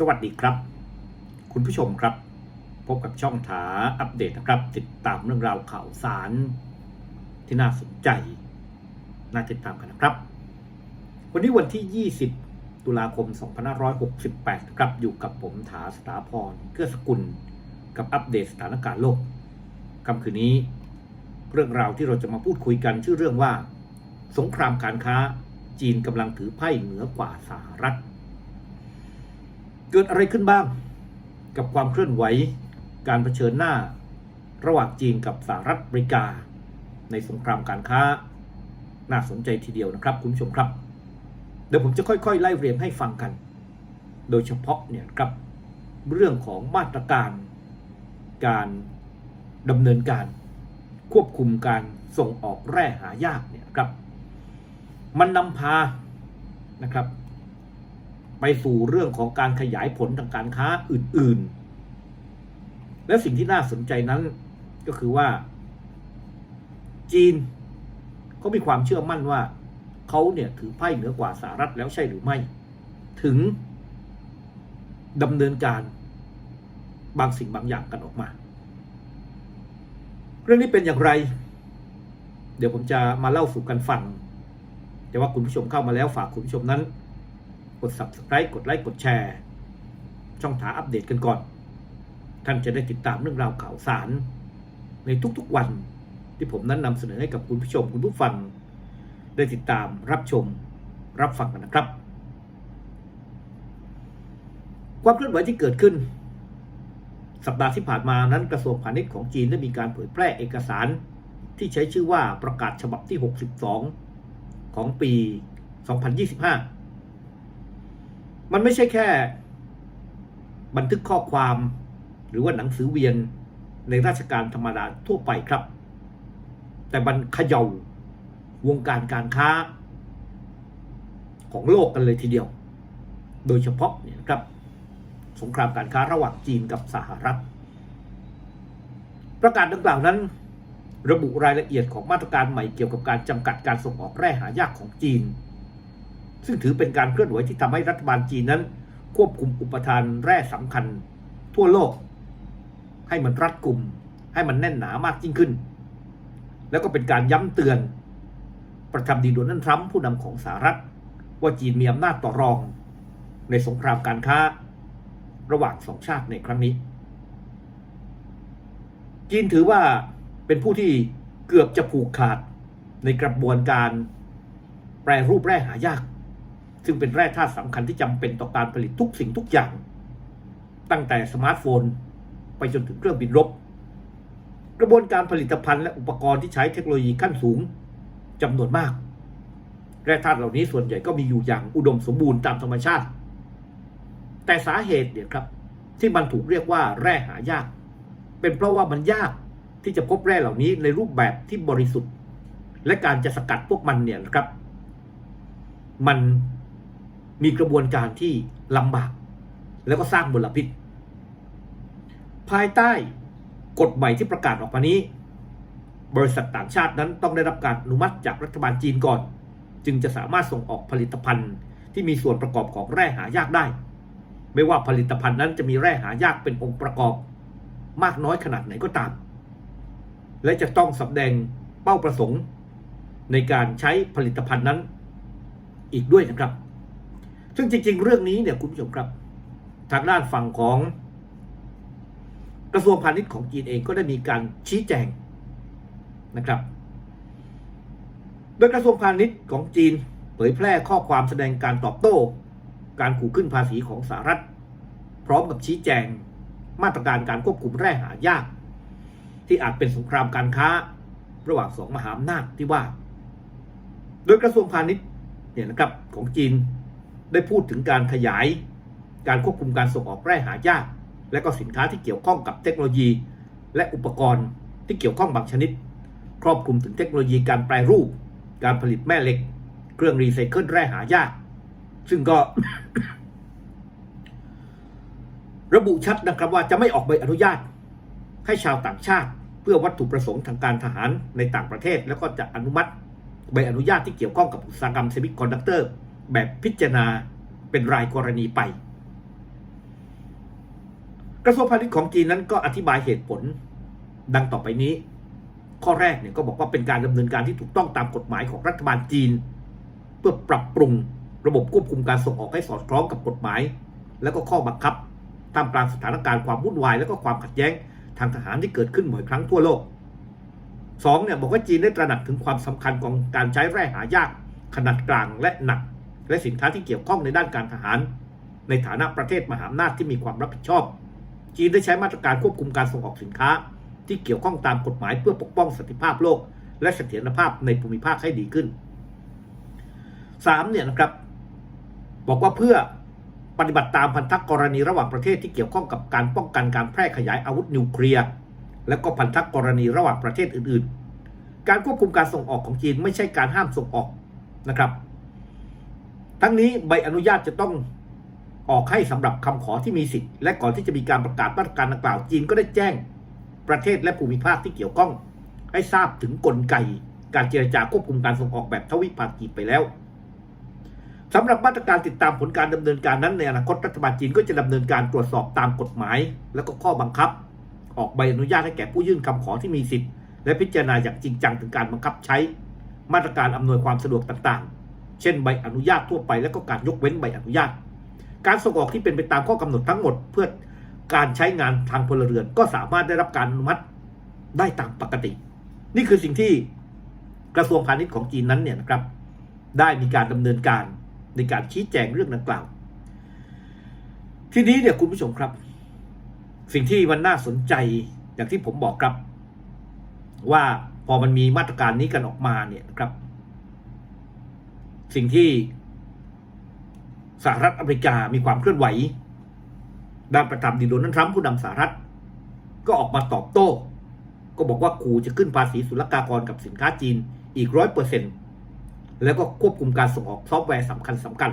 สวัสดีครับ คุณผู้ชมครับ พบกับช่องถาอัปเดตนะครับ ติดตามเรื่องราวข่าวสารที่น่าสนใจ น่าติดตามกันนะครับ วันนี้วันที่ 20 ตุลาคม 2568 นะครับ อยู่กับผมถาสถาพรเกื้อสกุล กับอัปเดตสถานการณ์โลกค่ำคืนนี้ เรื่องราวที่เราจะมาพูดคุยกันชื่อเรื่องว่า สงครามการค้าจีนกำลังถือไพ่เหนือกว่าสหรัฐ เกิดอะไรขึ้นบ้าง กับความเคลื่อนไหวการเผชิญหน้า ระหว่างจีนกับสหรัฐอเมริกา ในสงครามการค้า น่าสนใจทีเดียวนะครับคุณผู้ชมครับ เดี๋ยวผมจะค่อยๆ ไล่เรียงให้ฟังกัน โดยเฉพาะเนี่ยครับเรื่องของมาตรการการดำเนินการควบคุมการส่งออกแร่หายากเนี่ยครับ มันนำพานะครับ ไปสู่เรื่องของการขยายผลทางการค้าอื่น ๆ และสิ่งที่น่าสนใจนั้นก็คือว่า จีนเขามีความเชื่อมั่นว่าเขาเนี่ยถือไพ่เหนือกว่าสหรัฐแล้วใช่หรือไม่ ถึงดำเนินการบางสิ่งบางอย่างกันออกมา เรื่องนี้เป็นอย่างไร เดี๋ยวผมจะมาเล่าสู่กันฟัง แต่ว่าคุณผู้ชมเข้ามาแล้วฝากคุณผู้ชมนั้น กด subscribe กดไลค์กดแชร์ ช่องถาอัปเดตกันก่อน ท่านจะได้ติดตามเรื่องราวข่าวสาร ในทุกๆวันที่ผมนั้นนำเสนอให้กับคุณผู้ชมคุณผู้ฟัง ได้ติดตามรับชมรับฟังกันนะครับ ความเคลื่อนไหวที่เกิดขึ้น สัปดาห์ที่ผ่านมานั้นกระทรวงพาณิชย์ของจีนได้มีการเผยแพร่เอกสารที่ใช้ชื่อว่าประกาศฉบับที่ 62 ของปี 2025 มันไม่ใช่แค่ บันทึกข้อความ หรือว่าหนังสือเวียนในราชการธรรมดาทั่วไปครับ แต่มันเขย่าวงการการค้า ของโลกกันเลยทีเดียว โดยเฉพาะเนี่ยครับ สงครามการค้าระหว่างจีนกับสหรัฐ ประกาศดังกล่าวนั้น ระบุรายละเอียดของมาตรการใหม่เกี่ยวกับการจำกัดการส่งออกแร่หายากของจีน ซึ่งถือเป็นการเคลื่อนไหวที่ทำให้รัฐบาลจีนนั้น ควบคุมอุปทานแร่สำคัญ ทั่วโลก ให้มันรัดกุม ให้มันแน่นหนามากยิ่งขึ้น แล้วก็เป็นการย้ำเตือน ประธานดีโดนัลด์ทรัมป์ผู้นำของสหรัฐ ว่าจีนมีอำนาจต่อรอง ในสงครามการค้า ระหว่างสองชาติในครั้งนี้ จีนถือว่าเป็นผู้ที่เกือบจะผูกขาดในกระบวนการแปรรูปแร่หายาก ซึ่งเป็นแร่ธาตุสำคัญที่จำเป็นต่อการผลิตทุกสิ่งทุกอย่าง ตั้งแต่สมาร์ทโฟน ไปจนถึงเครื่องบินรบ กระบวนการผลิตภัณฑ์และอุปกรณ์ที่ใช้เทคโนโลยีขั้นสูงจำนวนมาก แร่ธาตุเหล่านี้ส่วนใหญ่ก็มีอยู่อย่างอุดมสมบูรณ์ตามธรรมชาติ แต่สาเหตุเนี่ยครับที่มันถูกเรียกว่าแร่หายาก เป็นเพราะว่ามันยากที่จะพบแร่เหล่านี้ในรูปแบบที่บริสุทธิ์ และการจะสกัดพวกมันเนี่ยนะครับ มัน มีกระบวนการที่ลำบาก แล้วก็สร้างมลพิษ ภายใต้กฎใหม่ที่ประกาศออกมานี้ บริษัทต่างชาตินั้นต้องได้รับการอนุมัติจากรัฐบาลจีนก่อน จึงจะสามารถส่งออกผลิตภัณฑ์ที่มีส่วนประกอบของแร่หายากได้ ไม่ว่าผลิตภัณฑ์นั้นจะมีแร่หายากเป็นองค์ประกอบ มากน้อยขนาดไหนก็ตาม และจะต้องสำแดงเป้าประสงค์ ในการใช้ผลิตภัณฑ์นั้นอีกด้วยนะครับ ซึ่งจริง ๆ เรื่องนี้เนี่ยคุณผู้ชมครับทางด้านฝั่งของกระทรวงพาณิชย์ของจีนเองก็ได้มีการชี้แจงนะครับ โดยกระทรวงพาณิชย์ของจีน เผยแพร่ข้อความแสดงการตอบโต้ การขู่ขึ้นภาษีของสหรัฐ พร้อมกับชี้แจงมาตรการการควบคุมแร่หายาก ที่อาจเป็นสงครามการค้าระหว่างสองมหาอำนาจที่ว่า โดยกระทรวงพาณิชย์เนี่ยนะครับของจีน ได้พูดถึงการขยาย การควบคุมการส่งออกแร่หายาก และก็สินค้าที่เกี่ยวข้องกับเทคโนโลยี และอุปกรณ์ที่เกี่ยวข้องบางชนิด ครอบคลุมถึงเทคโนโลยีการแปรรูป การผลิตแม่เหล็ก เครื่องรีไซเคิลแร่หายาก ซึ่งก็ ระบุชัดนะครับว่าจะไม่ออกใบอนุญาต ให้ชาวต่างชาติ เพื่อวัตถุประสงค์ทางการทหารในต่างประเทศ แล้วก็จะอนุมัติใบอนุญาตที่เกี่ยวข้องกับอุตสาหกรรมเซมิคอนดักเตอร์ แบบพิจารณาเป็นรายกรณีไป กระทรวงพาณิชย์ของจีนนั้นก็อธิบายเหตุผลดังต่อไปนี้ ข้อแรกเนี่ยก็บอกว่าเป็นการดำเนินการที่ถูกต้องตามกฎหมายของรัฐบาลจีน เพื่อปรับปรุงระบบควบคุมการส่งออกให้สอดคล้องกับกฎหมาย และก็ข้อบังคับท่ามกลางสถานการณ์ความวุ่นวาย และก็ความขัดแย้งทางทหารที่เกิดขึ้นบ่อยครั้งทั่วโลกสองเนี่ยบอกว่าจีนได้ตระหนักถึงความสำคัญของการใช้แร่หายากขนาดกลางและหนัก และสินค้าที่เกี่ยวข้องในด้านการทหาร ในฐานะประเทศมหาอำนาจที่มีความรับผิดชอบ จีนได้ใช้มาตรการควบคุมการส่งออกสินค้า ที่เกี่ยวข้องตามกฎหมายเพื่อปกป้องสันติภาพโลก และเสถียรภาพในภูมิภาคให้ดีขึ้นสามเนี่ยนะครับบอกว่าเพื่อปฏิบัติตามพันธกรณีระหว่างประเทศที่เกี่ยวข้องกับการป้องกันการแพร่ขยายอาวุธนิวเคลียร์และก็พันธกรณีระหว่างประเทศอื่น ๆ การควบคุมการส่งออกของจีนไม่ใช่การห้ามส่งออกนะครับ ทั้งนี้ใบอนุญาตจะต้องออกให้สำหรับคำขอที่มีสิทธิ์และก่อนที่จะมีการประกาศมาตรการดังกล่าวจีนก็ได้แจ้ง ประเทศและภูมิภาคที่เกี่ยวข้อง ให้ทราบถึงกลไก การเจรจาควบคุมการส่งออกแบบทวิภาคีไปแล้วสำหรับมาตรการติดตามผลการดำเนินการนั้นในอนาคตรัฐบาลจีนก็จะดำเนินการตรวจสอบตามกฎหมาย และก็ข้อบังคับ ออกใบอนุญาตให้แก่ผู้ยื่นคำขอที่มีสิทธิ์และพิจารณาอย่างจริงจังถึงการบังคับใช้ มาตรการอำนวยความสะดวกต่างๆ เช่นใบอนุญาตทั่วไปและก็การยกเว้นใบอนุญาต การส่งออกที่เป็นไปตามข้อกำหนดทั้งหมด เพื่อการใช้งานทางพลเรือน ก็สามารถได้รับการอนุมัติได้ตามปกติ นี่คือสิ่งที่กระทรวงพาณิชย์ของจีนนั้นเนี่ยนะครับ ได้มีการดำเนินการในการชี้แจงเรื่องดังกล่าว ทีนี้เนี่ยคุณผู้ชมครับ สิ่งที่มันน่าสนใจอย่างที่ผมบอกครับ ว่าพอมันมีมาตรการนี้กันออกมาเนี่ยนะครับ สิ่งที่สหรัฐอเมริกามีความเคลื่อนไหว ด้านประธานาธิบดีโดนัลด์ทรัมป์ผู้นำสหรัฐ ก็ออกมาตอบโต้ ก็บอกว่าขู่จะขึ้นภาษีศุลกากรกับสินค้าจีนอีกร้อยเปอร์เซ็นต์แล้วก็ควบคุมการส่งออกซอฟต์แวร์สำคัญสำคัญ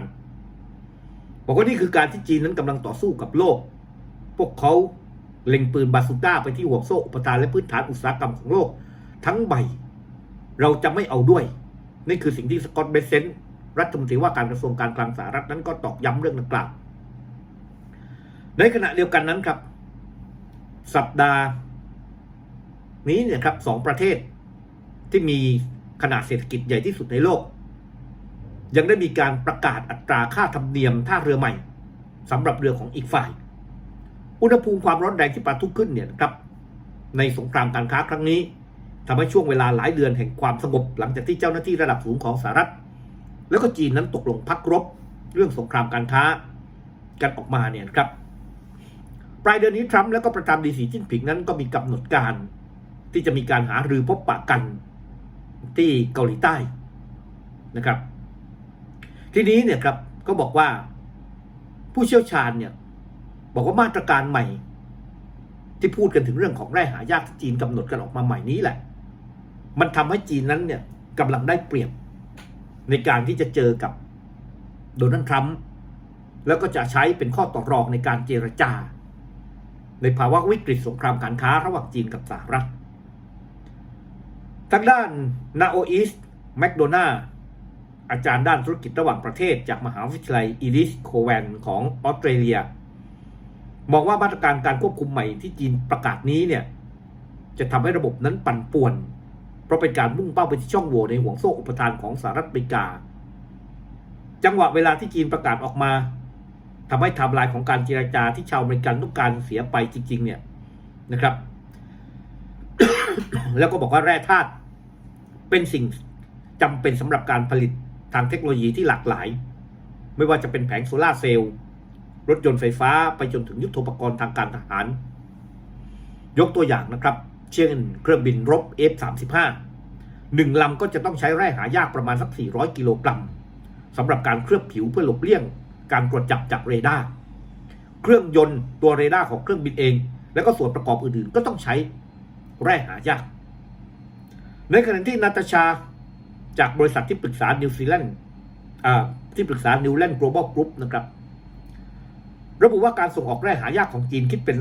บอกว่านี่คือการที่จีนนั้นกำลังต่อสู้กับโลก พวกเขาเล็งปืนบาซูก้าไปที่ห่วงโซ่อุปทานและพื้นฐานอุตสาหกรรมของโลก ทั้งใบ เราจะไม่เอาด้วย นี่คือสิ่งที่สกอตเบสเซนต์รัฐมนตรีว่าการกระทรวงการคลังสหรัฐนั้นก็ตอกย้ำเรื่องดังกล่าว ในขณะเดียวกันนั้นครับ สัปดาห์นี้เนี่ยครับสองประเทศที่มีขนาดเศรษฐกิจใหญ่ที่สุดในโลก ยังได้มีการประกาศอัตราค่าธรรมเนียมท่าเรือใหม่สำหรับเรือของอีกฝ่าย อุณหภูมิความร้อนแรงที่ปะทุขึ้นเนี่ยครับในสงครามการค้าครั้งนี้ ทำให้ช่วงเวลาหลายเดือนแห่งความสงบหลังจากที่เจ้าหน้าที่ระดับสูงของสหรัฐ แล้วก็จีนนั้นตกลงพักรบ เรื่องสงครามการค้ากันออกมาเนี่ยครับปลายเดือนนี้ทรัมป์แล้วก็ประธานดีสีจิ้นผิงนั้นก็มีกำหนดการ ที่จะมีการหารือพบปะกันที่เกาหลีใต้นะครับ ทีนี้เนี่ยครับก็บอกว่าผู้เชี่ยวชาญเนี่ยบอกว่ามาตรการใหม่ ที่พูดกันถึงเรื่องของแร่หายากที่จีนกำหนดกันออกมาใหม่นี้แหละ มันทำให้จีนนั้นเนี่ยกำลังได้เปรียบในการที่จะเจอกับโดนัลด์ทรัมป์แล้วก็จะใช้เป็นข้อต่อรองในการเจรจา ในภาวะวิกฤตสงครามการค้าระหว่างจีนกับสหรัฐทางด้านนาโออิสแมคโดนาอาจารย์ด้านธุรกิจระหว่างประเทศจากมหาวิทยาลัยอีลิสโคแวนของออสเตรเลียมองว่ามาตรการการควบคุมใหม่ที่จีนประกาศนี้เนี่ยจะทำให้ระบบนั้นปั่นป่วน เพราะเป็นการมุ่งเป้าไปที่ช่องโหว่ในห่วงโซ่อุปทานของสหรัฐอเมริกา จังหวะเวลาที่จีนประกาศออกมาทำให้ไทม์ไลน์ของการเจรจาที่ชาวอเมริกันต้องการเสียไปจริง ๆ เนี่ยนะครับ แล้วก็บอกว่าแร่ธาตุเป็นสิ่งจำเป็นสำหรับการผลิตทางเทคโนโลยีที่หลากหลาย ไม่ว่าจะเป็นแผงโซลาร์เซลล์รถยนต์ไฟฟ้าไปจนถึงยุทโธปกรณ์ทางการทหาร ยกตัวอย่างนะครับ เช่นเครื่องบินรบ F35 หนึ่งลำก็จะต้องใช้แร่หายากประมาณสัก 400 กิโลกรัมสำหรับการเคลือบผิวเพื่อหลบเลี่ยง การตรวจจับจากเรดาร์เครื่องยนต์ตัวเรดาร์ของเครื่องบินเอง แล้วก็ส่วนประกอบอื่นๆ ก็ต้องใช้แร่หายาก ในขณะที่นาตาชาจากบริษัทที่ปรึกษานิวซีแลนด์ที่ปรึกษานิวแลนด์ global group นะครับ ระบุว่าการส่งออกแร่หายากของจีนคิดเป็น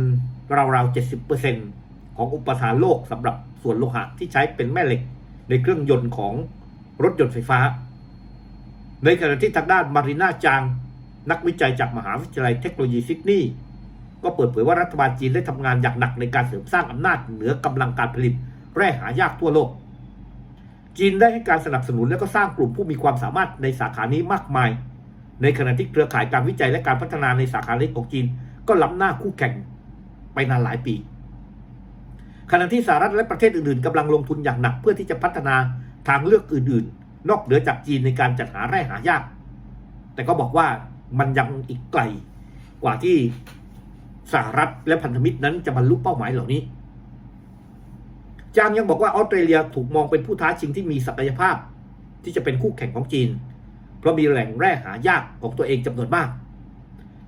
ราวๆ 70% ของอุปทานโลกสำหรับส่วนโลหะที่ใช้เป็นแม่เหล็ก ในเครื่องยนต์ของรถยนต์ไฟฟ้า ในขณะที่ทางด้านมารีนาจาง นักวิจัยจากมหาวิทยาลัยเทคโนโลยีซิดนีย์ก็เปิดเผยว่ารัฐบาลจีนได้ทำงานอย่างหนักในการเสริมสร้างอำนาจเหนือกำลังการผลิต แร่หายากทั่วโลก จีนได้ให้การสนับสนุนและก็สร้างกลุ่มผู้มีความสามารถในสาขานี้มากมาย ในขณะที่เครือข่ายการวิจัยและการพัฒนาในสาขาเล็กของจีน ก็ล้ำหน้าคู่แข่งไปนานหลายปี ขณะที่สหรัฐและประเทศอื่นๆกำลังลงทุนอย่างหนักเพื่อที่จะพัฒนาทางเลือกอื่นๆ นอกเหนือจากจีนในการจัดหาแร่หายาก แต่ก็บอกว่ามันยังอีกไกลกว่าที่สหรัฐและพันธมิตรนั้นจะบรรลุเป้าหมายเหล่านี้ จางยังบอกว่าออสเตรเลียถูกมองเป็นผู้ท้าชิงที่มีศักยภาพ ที่จะเป็นคู่แข่งของจีน เพราะมีแหล่งแร่หายากของตัวเองจำนวนมาก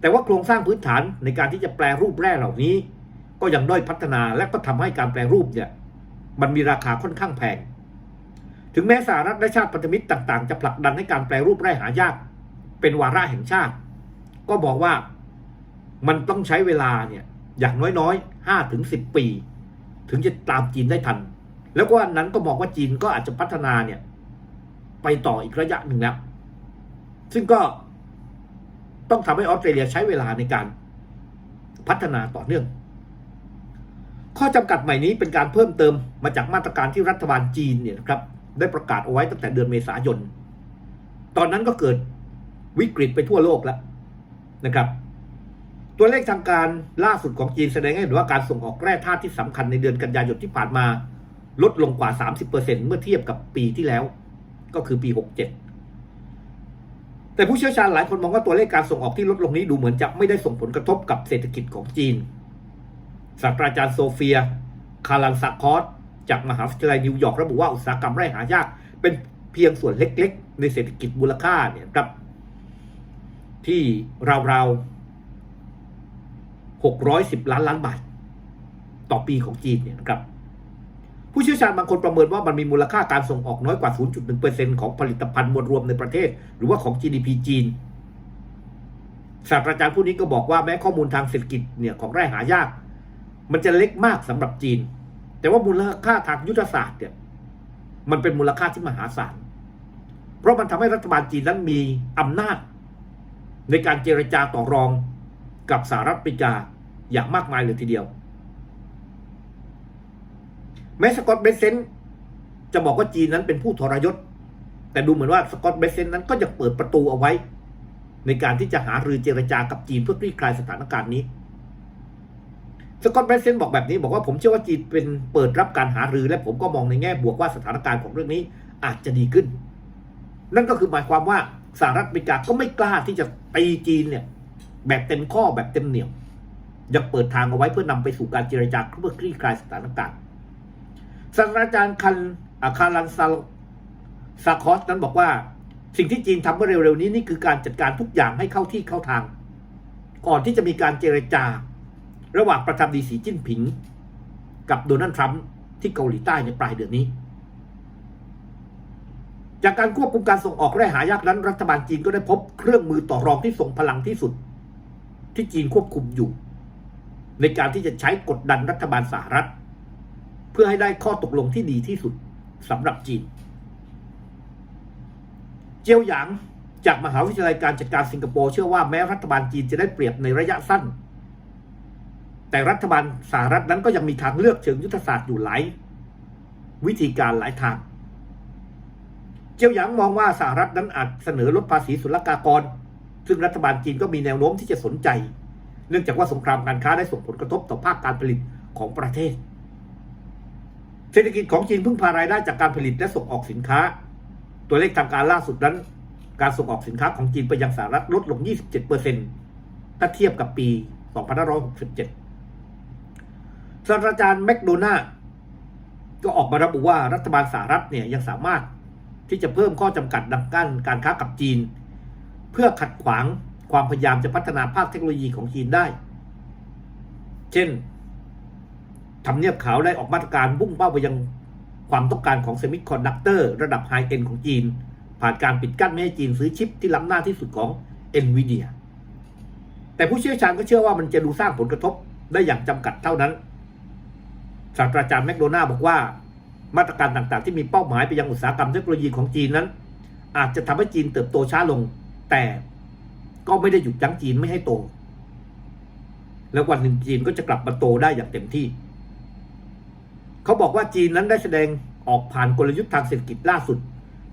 แต่ว่าโครงสร้างพื้นฐานในการที่จะแปลรูปแร่เหล่านี้ ก็ยังด้อยพัฒนาและก็ทำให้การแปลรูปเนี่ยมันมีราคาค่อนข้างแพง ถึงแม้สหรัฐและชาติพันธมิตรต่าง ๆ จะผลักดันให้การแปลรูปแร่หายาก เป็นวาระแห่งชาติ ก็บอกว่ามันต้องใช้เวลาเนี่ยอย่างน้อยๆห้าถึงสิบปี ถึงจะตามจีนได้ทัน แล้วก็อันนั้นก็บอกว่าจีนก็อาจจะพัฒนาเนี่ยไปต่ออีกระยะหนึ่งแล้วซึ่งก็ต้องทำให้ออสเตรเลียใช้เวลาในการพัฒนาต่อเนื่อง ข้อจำกัดใหม่นี้เป็นการเพิ่มเติมมาจากมาตรการที่รัฐบาลจีนเนี่ยนะครับได้ประกาศเอาไว้ตั้งแต่เดือนเมษายน ตอนนั้นก็เกิดวิกฤตไปทั่วโลกแล้วนะครับ ตัวเลขทางการล่าสุดของจีนแสดงให้เห็นว่าการส่งออกแร่ธาตุที่สำคัญในเดือนกันยายนที่ผ่านมา ลดลงกว่า 30%เมื่อเทียบกับปีที่แล้ว ก็คือปี 67 แต่ผู้เชี่ยวชาญหลายคนมองว่าตัวเลขการส่งออกที่ลดลงนี้ดูเหมือนจะไม่ได้ส่งผลกระทบกับเศรษฐกิจของจีน ศาสตราจารย์โซเฟีย คารันซาคอสจากมหาวิทยาลัยนิวยอร์กระบุว่าอุตสาหกรรมแร่หายาก เป็นเพียงส่วนเล็กๆ ในเศรษฐกิจมูลค่าเนี่ยครับ ที่ราวๆ 610 ล้านล้านบาท ต่อปีของจีนเนี่ยนะครับ ผู้เชี่ยวชาญบางคนประเมินว่ามันมีมูลค่าการส่งออกน้อยกว่า 0.1%ของผลิตภัณฑ์มวลรวมในประเทศ หรือว่าของ GDP จีนศาสตราจารย์ผู้นี้ก็บอกว่าแม้ข้อมูลทางเศรษฐกิจเนี่ยของแร่หายาก มันจะเล็กมากสำหรับจีน แต่ว่ามูลค่าทางยุทธศาสตร์เนี่ยมันเป็นมูลค่าที่มหาศาล เพราะมันทำให้รัฐบาลจีนนั้นมีอำนาจ ในการเจรจาต่อรองกับสหรัฐอเมริกาอย่างมากมายเลยทีเดียว แม้สกอตเบสเซนจะบอกว่าจีนนั้นเป็นผู้ทรยศ แต่ดูเหมือนว่าสกอตเบสเซนนั้นก็ยังเปิดประตูเอาไว้ ในการที่จะหารือเจรจากับจีนเพื่อคลี่คลายสถานการณ์นี้ สกอตเบสเซนบอกแบบนี้บอกว่าผมเชื่อว่าจีนเป็นเปิดรับการหารือและผมก็มองในแง่บวกว่าสถานการณ์ของเรื่องนี้อาจจะดีขึ้น นั่นก็คือหมายความว่าสหรัฐอเมริกาก็ไม่กล้าที่จะตีจีนเนี่ยแบบเต็มข้อแบบเต็มเหนี่ยวยังเปิดทางเอาไว้เพื่อนำไปสู่การเจรจาเพื่อคลี่คลายสถานการณ์ศาสตราจารย์คันอาคารันซาซาคอสนั้นบอกว่า สิ่งที่จีนทำเมื่อเร็วๆนี้นี่คือการจัดการทุกอย่างให้เข้าที่เข้าทาง ก่อนที่จะมีการเจรจา ระหว่างประธานดีสีจิ้นผิง กับโดนัลด์ทรัมป์ที่เกาหลีใต้ในปลายเดือนนี้ จากการควบคุมการส่งออกแร่หายากนั้น รัฐบาลจีนก็ได้พบเครื่องมือต่อรองที่ทรงพลังที่สุด ที่จีนควบคุมอยู่ ในการที่จะใช้กดดันรัฐบาลสหรัฐ เพื่อให้ได้ข้อตกลงที่ดีที่สุดสำหรับจีน เจียวหยางจากมหาวิทยาลัยการจัดการสิงคโปร์เชื่อว่าแม้รัฐบาลจีนจะได้เปรียบในระยะสั้น แต่รัฐบาลสหรัฐนั้นก็ยังมีทางเลือกเชิงยุทธศาสตร์อยู่หลายวิธีการหลายทาง เจียวหยางมองว่าสหรัฐนั้นอาจเสนอลดภาษีศุลกากร ซึ่งรัฐบาลจีนก็มีแนวโน้มที่จะสนใจ เนื่องจากว่าสงครามการค้าได้ส่งผลกระทบต่อภาคการผลิตของประเทศ เศรษฐกิจของจีนพึ่งพารายได้จากการผลิตและส่งออกสินค้า ตัวเลขทางการล่าสุดนั้น การส่งออกสินค้าของจีนไปยังสหรัฐลดลง 27%ถ้าเทียบกับปี 2567 ศาสตราจารย์แมคโดนาก็ออกมาระบุว่ารัฐบาลสหรัฐเนี่ยยังสามารถที่จะเพิ่มข้อจำกัดดังกั้นการค้ากับจีน เพื่อขัดขวางความพยายามจะพัฒนาภาคเทคโนโลยีของจีนได้ เช่นทำเนียบขาวได้ออกมาตรการมุ่งเป้าไปยังความต้องการของเซมิคอนดักเตอร์ระดับไฮเอ็นของจีน ผ่านการปิดกั้นไม่ให้จีนซื้อชิปที่ล้ำหน้าที่สุดของ NVIDIA แต่ผู้เชี่ยวชาญก็เชื่อว่ามันจะดูสร้างผลกระทบได้อย่างจำกัดเท่านั้น ศาสตราจารย์แมคโดนาบอกว่า มาตรการต่างๆ ที่มีเป้าหมายไปยังอุตสาหกรรมเทคโนโลยีของจีนนั้น อาจจะทำให้จีนเติบโตช้าลง แต่ก็ไม่ได้หยุดยั้งจีนไม่ให้โต แล้ววันหนึ่งจีนก็จะกลับมาโตได้อย่างเต็มที่ เขาบอกว่าจีนนั้นได้แสดงออกผ่านกลยุทธ์ทางเศรษฐกิจล่าสุด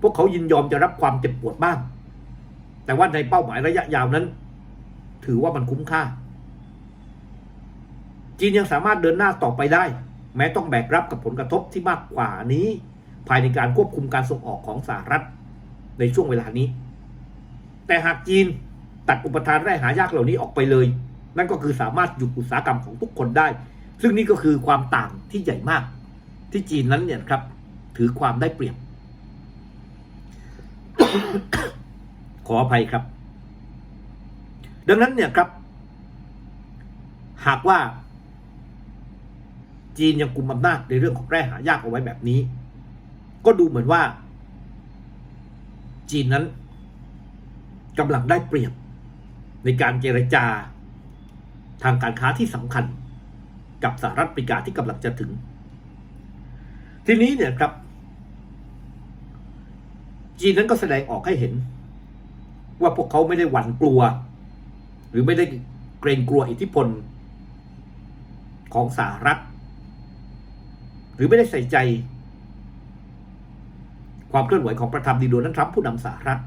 พวกเขายินยอมจะรับความเจ็บปวดบ้าง แต่ว่าในเป้าหมายระยะยาวนั้น ถือว่ามันคุ้มค่า จีนยังสามารถเดินหน้าต่อไปได้ แม้ต้องแบกรับกับผลกระทบที่มากกว่านี้ ภายในการควบคุมการส่งออกของสหรัฐในช่วงเวลานี้ แต่หากจีนตัดอุปทานแร่หายากเหล่านี้ออกไปเลย นั่นก็คือสามารถหยุดอุตสาหกรรมของทุกคนได้ ซึ่งนี่ก็คือความต่างที่ใหญ่มาก ที่จีนนั้นเนี่ยครับ ถือความได้เปรียบ ขออภัยครับ ดังนั้นเนี่ยครับ หากว่า จีนยังกุมอำนาจในเรื่องของแร่หายากเอาไว้แบบนี้ ก็ดูเหมือนว่า จีนนั้นกำลังได้เปรียบในการเจรจาทางการค้าที่สำคัญกับสหรัฐอเมริกาที่กำลังจะถึง ทีนี้เนี่ยครับ จีนนั้นก็แสดงออกให้เห็น ว่าพวกเขาไม่ได้หวั่นกลัว หรือไม่ได้เกรงกลัวอิทธิพลของสหรัฐ รือไม่ได้ใส่ใจ ความเคลื่อนไหวของประธานาธิบดีโดนัลด์ทรัมป์ผู้นำสหรัฐ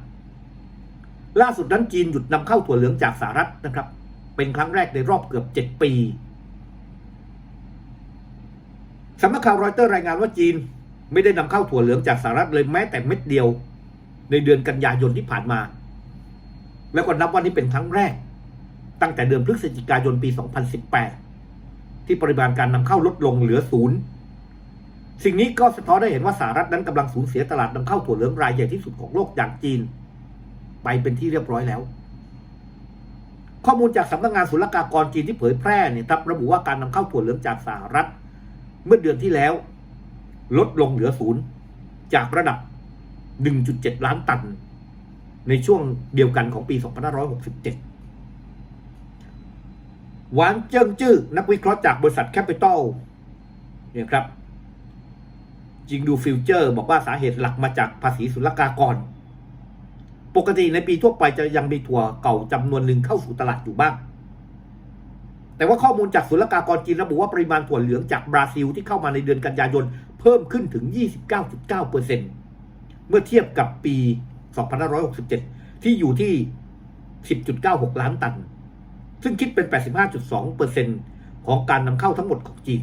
ล่าสุดนั้นจีนหยุดนำเข้าถั่วเหลืองจากสหรัฐนะครับ เป็นครั้งแรกในรอบเกือบเจ็ดปีสำนักข่าวรอยเตอร์รายงานว่าจีนไม่ได้นำเข้าถั่วเหลืองจากสหรัฐเลยแม้แต่เม็ดเดียว ในเดือนกันยายนที่ผ่านมา แล้วก็นับว่านี้เป็นครั้งแรก ตั้งแต่เดือนพฤศจิกายนปี 2018 ที่ปริมาณการนำเข้าลดลงเหลือศูนย์ สิ่งนี้ก็สะท้อนให้เห็นว่าสหรัฐนั้นกำลังสูญเสียตลาดนำเข้าถั่วเหลืองรายใหญ่ที่สุดของโลกอย่างจีน ไปเป็นที่เรียบร้อยแล้ว ข้อมูลจากสำนักงานศุลกากรจีนที่เผยแพร่เนี่ยครับระบุว่าการนำเข้าถั่วเหลืองจากสหรัฐ เมื่อเดือนที่แล้ว ลดลงเหลือศูนย์จากระดับ 1.7 ล้านตัน ในช่วงเดียวกันของปี 2567 หวานเจิ้งจื้อนักวิเคราะห์จากบริษัทแคปิตอลเนี่ยครับ จิงดูฟิวเจอร์ บอกว่าสาเหตุหลักมาจากภาษีศุลกากร ปกติในปีทั่วไปจะยังมีถั่วเก่าจำนวนหนึ่งเข้าสู่ตลาดอยู่บ้าง แต่ว่าข้อมูลจากศุลกากรจีนระบุว่าปริมาณถั่วเหลืองจากบราซิลที่เข้ามาในเดือนกันยายนเพิ่มขึ้นถึง 29.9%เมื่อเทียบกับปี 2567 ที่อยู่ที่ 10.96 ล้านตัน ซึ่งคิดเป็น 85.2%ของการนำเข้าทั้งหมดของจีน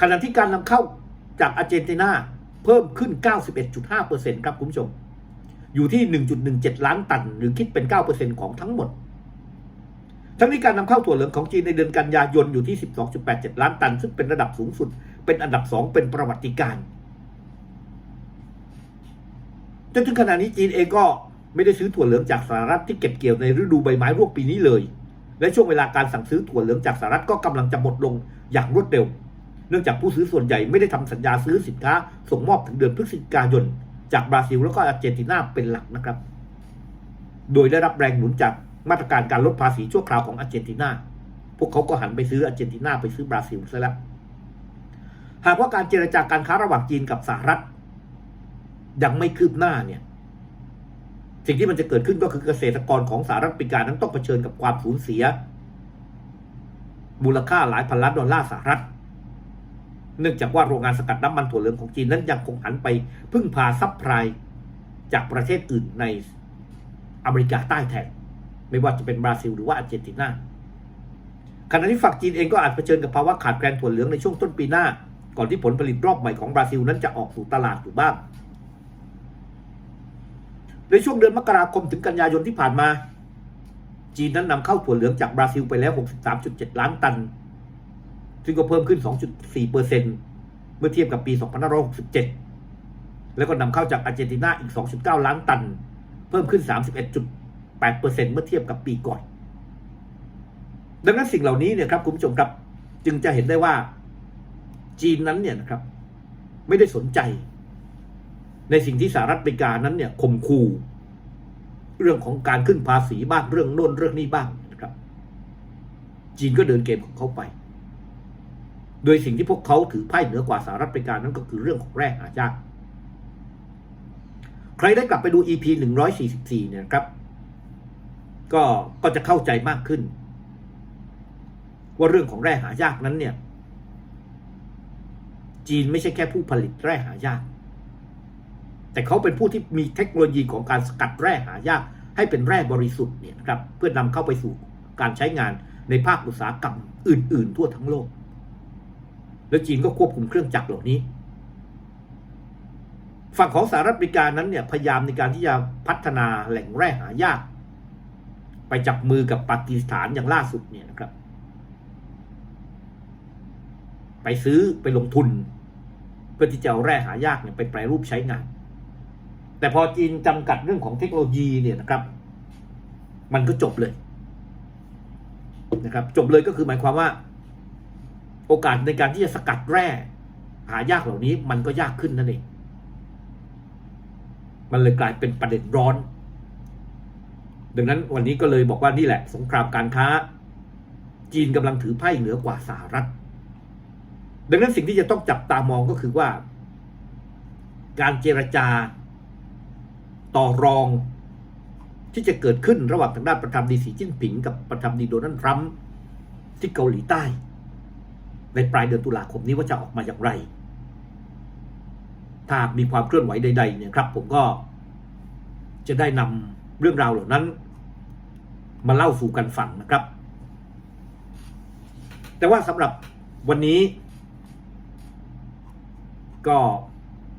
ขณะที่การนำเข้า จากอาร์เจนตินาเพิ่มขึ้น 91.5%ครับคุณผู้ชม อยู่ที่ 1.17 ล้านตัน หรือคิดเป็น 9%ของทั้งหมด ทั้งนี้การนำเข้าถั่วเหลืองของจีนในเดือนกันยายนอยู่ที่ 12.87 ล้านตัน ซึ่งเป็นระดับสูงสุด เป็นอันดับ 2 เป็นประวัติการณ์จนถึงขณะนี้จีนเองก็ไม่ได้ซื้อถั่วเหลืองจากสหรัฐที่เก็บเกี่ยวในฤดูใบไม้ร่วงปีนี้เลย และช่วงเวลาการสั่งซื้อถั่วเหลืองจากสหรัฐก็กำลังจะหมดลงอย่างรวดเร็ว เนื่องจากผู้ซื้อส่วนใหญ่ไม่ได้ทำสัญญาซื้อสินค้า ส่งมอบถึงเดือนพฤศจิกายน จากบราซิลแล้วก็อาร์เจนตินาเป็นหลักนะครับ โดยได้รับแรงหนุนจากมาตรการการลดภาษีชั่วคราวของอาร์เจนตินาพวกเขาก็หันไปซื้ออาร์เจนตินาไปซื้อบราซิลซะแล้วหากว่าการเจรจาการค้าระหว่างจีนกับสหรัฐยังไม่คืบหน้าเนี่ย สิ่งที่มันจะเกิดขึ้นก็คือเกษตรกรของสหรัฐอเมริกานั้นต้องเผชิญกับความสูญเสีย มูลค่าหลายพันล้านดอลลาร์สหรัฐ เนื่องจากว่าโรงงานสกัดน้ำมันถั่วเหลืองของจีนนั้นยังคงหันไปพึ่งพาซัพพลายจากประเทศอื่นในอเมริกาใต้แทนไม่ว่าจะเป็นบราซิลหรือว่าอาร์เจนตินาขณะที่ฝั่งจีนเองก็อาจเผชิญกับภาวะขาดแคลนถั่วเหลืองในช่วงต้นปีหน้า ก่อนที่ผลผลิตรอบใหม่ของบราซิลนั้นจะออกสู่ตลาดอยู่บ้าง ในช่วงเดือนมกราคมถึงกันยายนที่ผ่านมา จีนนั้นนำเข้าถั่วเหลืองจากบราซิลไปแล้ว 63.7 ล้านตัน ซึ่งก็เพิ่มขึ้น 2.4เปอร์เซ็นเมื่อเทียบกับปี 2567 แล้วก็นำเข้าจากอาร์เจนตินาอีก 2.9 ล้านตัน เพิ่มขึ้น 31.8เปอร์เซ็นเมื่อเทียบกับปีก่อน ดังนั้นสิ่งเหล่านี้เนี่ยครับคุณผู้ชมครับ จึงจะเห็นได้ว่าจีนนั้นเนี่ยนะครับ ไม่ได้สนใจ ในสิ่งที่สหรัฐอเมริกานั้นเนี่ยข่มขู่เรื่องของการขึ้นภาษีบ้างเรื่องโน่นเรื่องนี้บ้างนะครับ จีนก็เดินเกมของเขาไป โดยสิ่งที่พวกเขาถือไพ่เหนือกว่าสหรัฐอเมริกานั้นก็คือเรื่องของแร่หายากใครได้กลับไปดู EP 144 เนี่ยครับ ก็ก็จะเข้าใจมากขึ้น ว่าเรื่องของแร่หายากนั้นเนี่ย จีนไม่ใช่แค่ผู้ผลิตแร่หายาก แต่เขาเป็นผู้ที่มีเทคโนโลยีของการสกัดแร่หายาก ให้เป็นแร่บริสุทธิ์เนี่ยครับ เพื่อนำเข้าไปสู่การใช้งานในภาคอุตสาหกรรมอื่น ๆ ทั่วทั้งโลก แล้วจีนก็ควบคุมเครื่องจักรเหล่านี้ ฝั่งของสหรัฐอเมริกานั้นเนี่ยพยายามในการที่จะพัฒนาแหล่งแร่หายาก ไปจับมือกับปากีสถานอย่างล่าสุดเนี่ยนะครับ ไปซื้อไปลงทุน เพื่อที่จะเอาแร่หายากเนี่ยไปแปรรูปใช้งาน แต่พอจีนจำกัดเรื่องของเทคโนโลยีเนี่ยนะครับ มันก็จบเลยนะครับ จบเลยก็คือหมายความว่า โอกาสในการที่จะสกัดแร่ หายากเหล่านี้มันก็ยากขึ้นนั่นเอง มันเลยกลายเป็นประเด็นร้อน ดังนั้นวันนี้ก็เลยบอกว่านี่แหละ สงครามการค้า จีนกำลังถือไพ่เหนือกว่าสหรัฐ ดังนั้นสิ่งที่จะต้องจับตามองก็คือว่า การเจรจาต่อรองที่จะเกิดขึ้นระหว่างทางด้านประธานาธิบดีสีจิ้นผิง กับประธานาธิบดีโดนัลด์ทรัมป์ที่เกาหลีใต้ ในปลายเดือนตุลาคมนี้ว่าจะออกมาอย่างไร ถ้ามีความเคลื่อนไหวใดๆเนี่ยครับผมก็จะได้นำเรื่องราวเหล่านั้น มาเล่าสู่กันฟังนะครับ แต่ว่าสำหรับวันนี้ ก็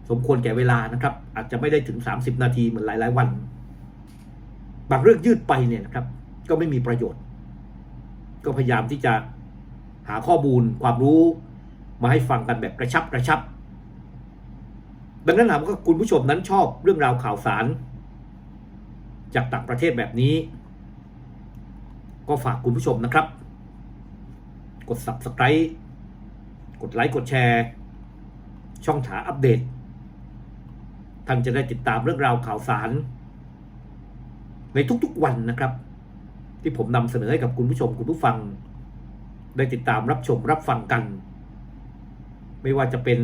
สมควรแก่เวลานะครับ อาจจะไม่ได้ถึง 30 นาทีเหมือนหลาย ๆ วัน บางเรื่องยืดไปเนี่ยนะครับ ก็ไม่มีประโยชน์ ก็พยายามที่จะ หาข้อมูลความรู้มาให้ฟังกันแบบกระชับกระชับ ดังนั้นหากว่าคุณผู้ชมนั้นชอบเรื่องราวข่าวสาร จากต่างประเทศแบบนี้ ก็ฝากคุณผู้ชมนะครับ กด subscribe กดไลค์กดแชร์ ช่องถาอัปเดต ท่านจะได้ติดตามเรื่องราวข่าวสาร ในทุกๆวันนะครับ ที่ผมนำเสนอให้กับคุณผู้ชมคุณผู้ฟัง ได้ติดตามรับชมรับฟังกัน ไม่ว่าจะเป็น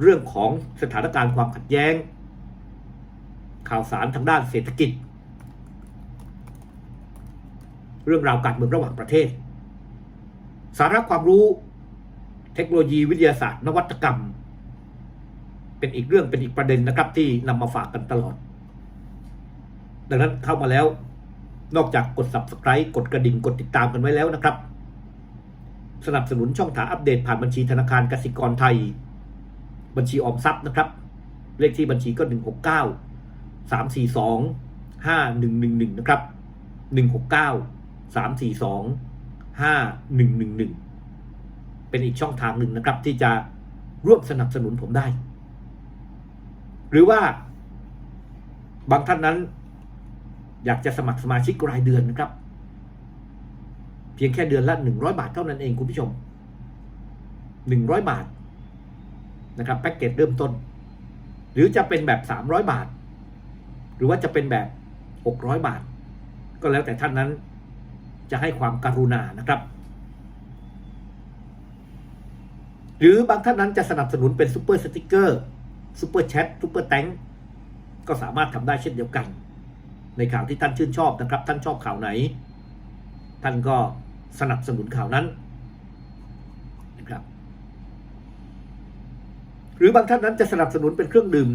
เรื่องของสถานการณ์ความขัดแย้ง ข่าวสารทางด้านเศรษฐกิจ เรื่องราวการเมืองระหว่างประเทศ สาระความรู้ เทคโนโลยีวิทยาศาสตร์นวัตกรรม เป็นอีกเรื่องเป็นอีกประเด็นนะครับที่นำมาฝากกันตลอด ดังนั้นเข้ามาแล้ว นอกจากกด subscribe กดกระดิ่งกดติดตามกันไว้แล้วนะครับ สนับสนุนช่องถาอัปเดตผ่านบัญชีธนาคารกสิกรไทย บัญชีออมทรัพย์นะครับ เลขที่บัญชีก็ 169 342 5111 นะครับ 169 342 5111 เป็นอีกช่องทางหนึ่งนะครับ ที่จะร่วมสนับสนุนผมได้ หรือว่าบางท่านนั้น อยากจะสมัครสมาชิกรายเดือนนะครับ เพียงแค่เดือนละ 100 บาทเท่านั้นเองคุณผู้ชม 100 บาทนะครับแพ็กเกจเริ่มต้น หรือจะเป็นแบบ 300 บาท หรือว่าจะเป็นแบบ 600 บาท ก็แล้วแต่ท่านนั้นจะให้ความการุณานะครับ หรือบางท่านนั้นจะสนับสนุนเป็นซูเปอร์สติกเกอร์ซูเปอร์แชทซูเปอร์แตงก็สามารถทำได้เช่นเดียวกัน ในข่าวที่ท่านชื่นชอบนะครับ ท่านชอบข่าวไหน ท่านก็สนับสนุนข่าวนั้นนะครับ หรือบางท่านนั้นจะสนับสนุนเป็นเครื่องดื่ม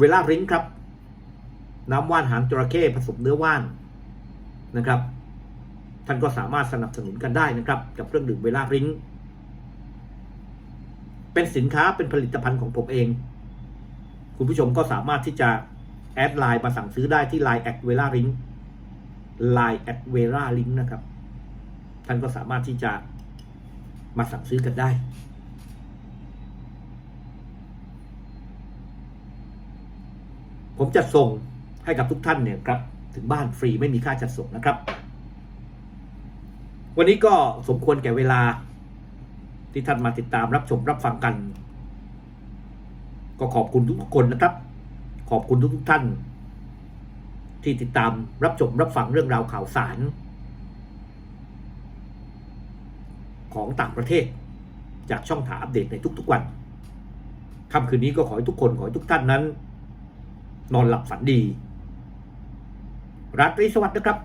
เวลาริ้งครับ น้ำว่านหางจระเข้ผสมเนื้อว่านนะครับ ท่านก็สามารถสนับสนุนกันได้นะครับ กับเครื่องดื่มเวลาริ้งเป็นสินค้าเป็นผลิตภัณฑ์ของผมเอง คุณผู้ชมก็สามารถที่จะ แอดไลน์มาสั่งซื้อได้ที่ Line แอดเวลาริง Line แอดเวลาริงนะครับ ท่านก็สามารถที่จะมาสั่งซื้อกันได้ ผมจะส่งให้กับทุกท่านเนี่ยครับถึงบ้านฟรีไม่มีค่าจัดส่งนะครับ วันนี้ก็สมควรแก่เวลาที่ท่านมาติดตามรับชมรับฟังกัน ก็ขอบคุณทุกคนนะครับ ขอบคุณทุกๆท่าน ที่ติดตามรับชมรับฟังเรื่องราวข่าวสาร ของต่างประเทศ จากช่องถาอัปเดตในทุกๆวันค่ำคืนนี้ก็ขอให้ทุกคนขอให้ทุกท่านนั้น นอนหลับฝันดีราตรีสวัสดิ์นะครับ